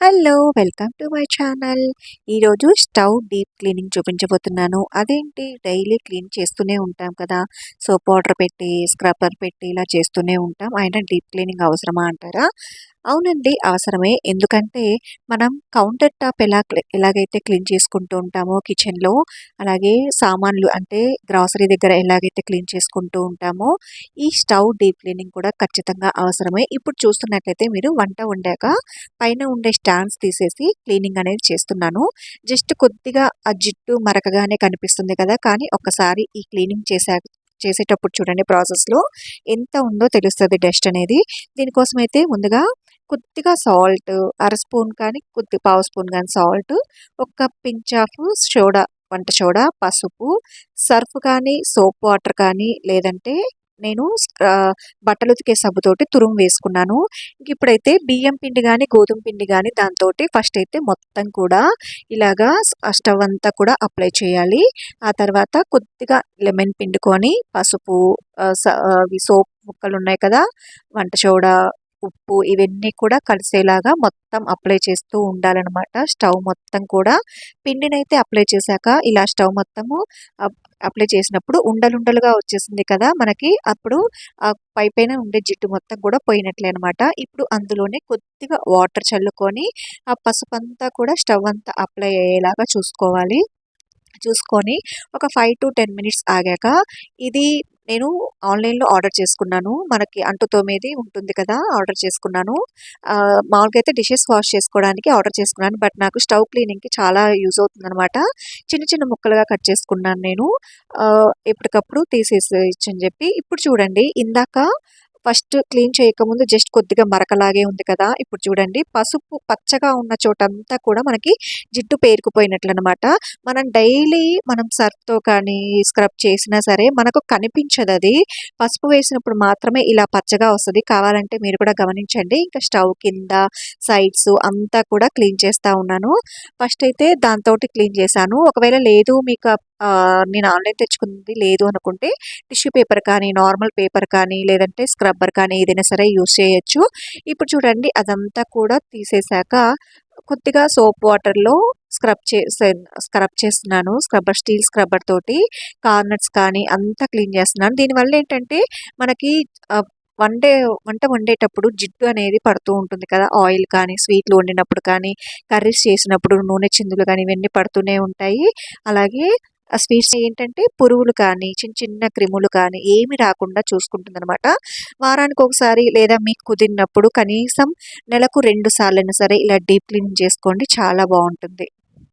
Hello welcome to my channel. ఈరోజు stove deep cleaning చూపించబోతున్నాను. అదేంటి? డైలీ క్లీన్ చేస్తూనే ఉంటాం కదా. సోప్ వాటర్ పెట్టి స్క్రబ్బర్ పెట్టి ఇలా చేస్తూనే ఉంటాం. అయినా డీప్ క్లీనింగ్ అవసరమా అంటారా? అవునండి. అవసరమే. ఎందుకంటే మనం కౌంటర్ టాప్ ఎలా ఎలాగైతే క్లీన్ చేసుకుంటూ ఉంటామో కిచెన్లో అలాగే సామాన్లు అంటే గ్రాసరీ దగ్గర ఎలాగైతే క్లీన్ చేసుకుంటూ ఉంటామో ఈ స్టవ్ డీప్ క్లీనింగ్ కూడా ఖచ్చితంగా అవసరమే. ఇప్పుడు చూస్తున్నట్లయితే మీరు వంట వండాక పైన ఉండే స్టాండ్స్ తీసేసి క్లీనింగ్ అనేది చేస్తున్నాను. జస్ట్ కొద్దిగా ఆ జిట్టు మరకగానే కనిపిస్తుంది కదా! కానీ ఒక్కసారి ఈ క్లీనింగ్ చేసా చేసేటప్పుడు చూడండి ప్రాసెస్లో ఎంత ఉందో తెలుస్తుంది డస్ట్ అనేది. దీనికోసం అయితే ముందుగా కొద్దిగా సాల్ట్ అర స్పూన్ కానీ కొద్ది పావు స్పూన్ కానీ సాల్ట్ ఒక పించ్ ఆఫ్ సోడా వంట సోడా పసుపు సర్ఫ్ కానీ సోప్ వాటర్ కానీ లేదంటే నేను బట్టలు ఉతికే సబ్బుతోటి తురుము వేసుకున్నాను. ఇప్పుడైతే బియ్యం పిండి కానీ గోధుమ పిండి కానీ దాంతో ఫస్ట్ అయితే మొత్తం కూడా ఇలాగా స్టవ్ అంతా కూడా అప్లై చేయాలి. ఆ తర్వాత కొద్దిగా లెమన్ పిండుకొని పసుపు సోప్ ముక్కలు ఉన్నాయి కదా వంట సోడా ఉప్పు ఇవన్నీ కూడా కలిసేలాగా మొత్తం అప్లై చేస్తూ ఉండాలన్నమాట. స్టవ్ మొత్తం కూడా పిండినైతే అప్లై చేశాక ఇలా స్టవ్ మొత్తము అప్లై చేసినప్పుడు ఉండలుండలుగా వచ్చేసింది కదా మనకి. అప్పుడు ఆ పై పైన ఉండే జిడ్డు మొత్తం కూడా పోయినట్లే అనమాట ఇప్పుడు అందులోనే కొద్దిగా వాటర్ చల్లుకొని ఆ పసుపు అంతా కూడా స్టవ్ అంతా అప్లై అయ్యేలాగా చూసుకోవాలి. చూసుకొని ఒక ఫైవ్ టు టెన్ మినిట్స్ ఆగాక ఇది నేను ఆన్లైన్లో ఆర్డర్ చేసుకున్నాను. మనకి అంటు తోమేది ఉంటుంది కదా ఆర్డర్ చేసుకున్నాను. మామూలుగా అయితే డిషెస్ వాష్ చేసుకోవడానికి ఆర్డర్ చేసుకున్నాను. బట్ నాకు స్టవ్ క్లీనింగ్కి చాలా యూజ్ అవుతుందనమాట చిన్న చిన్న ముక్కలుగా కట్ చేసుకున్నాను నేను. ఎప్పటికప్పుడు తీసేసి అని చెప్పి ఇప్పుడు చూడండి. ఇందాక ఫస్ట్ క్లీన్ చేయకముందు జస్ట్ కొద్దిగా మరకలాగే ఉంది కదా. ఇప్పుడు చూడండి పసుపు పచ్చగా ఉన్న చోట అంతా కూడా మనకి జిడ్డు పేరుకుపోయినట్లు అనమాట మనం డైలీ మనం సర్ఫ్తో కానీ స్క్రబ్ చేసినా సరే మనకు కనిపించదు అది. పసుపు వేసినప్పుడు మాత్రమే ఇలా పచ్చగా వస్తుంది. కావాలంటే మీరు కూడా గమనించండి. ఇంకా స్టవ్ కింద సైడ్స్ అంతా కూడా క్లీన్ చేస్తూ ఉన్నాను. ఫస్ట్ అయితే దాంతో క్లీన్ చేశాను. ఒకవేళ లేదు మీకు నేను ఆన్లైన్ తెచ్చుకుంది లేదు అనుకుంటే టిష్యూ పేపర్ కానీ నార్మల్ పేపర్ కానీ లేదంటే స్క్రబ్బర్ కానీ ఏదైనా సరే యూస్ చేయొచ్చు. ఇప్పుడు చూడండి అదంతా కూడా తీసేశాక కొద్దిగా సోప్ వాటర్లో స్క్రబ్ చే స్క్రబ్ చేస్తున్నాను. స్క్రబ్బర్ స్టీల్ స్క్రబ్బర్ తోటి కార్నర్స్ కానీ అంతా క్లీన్ చేస్తున్నాను. దీనివల్ల ఏంటంటే మనకి వండే వంట వండేటప్పుడు జిడ్డు అనేది పడుతూ ఉంటుంది కదా. ఆయిల్ కానీ స్వీట్లు వండినప్పుడు కానీ కర్రీస్ చేసినప్పుడు నూనె చిందులు కానీ ఇవన్నీ పడుతూనే ఉంటాయి. అలాగే ఆ స్వీట్స్ ఏంటంటే పురుగులు కానీ చిన్న చిన్న క్రిములు కానీ ఏమి రాకుండా చూసుకుంటుంది అనమాట వారానికి ఒకసారి లేదా మీకు కుదిరినప్పుడు కనీసం నెలకు రెండు సార్లైనా సరే ఇలా డీప్ క్లీనింగ్ చేసుకోండి చాలా బాగుంటుంది.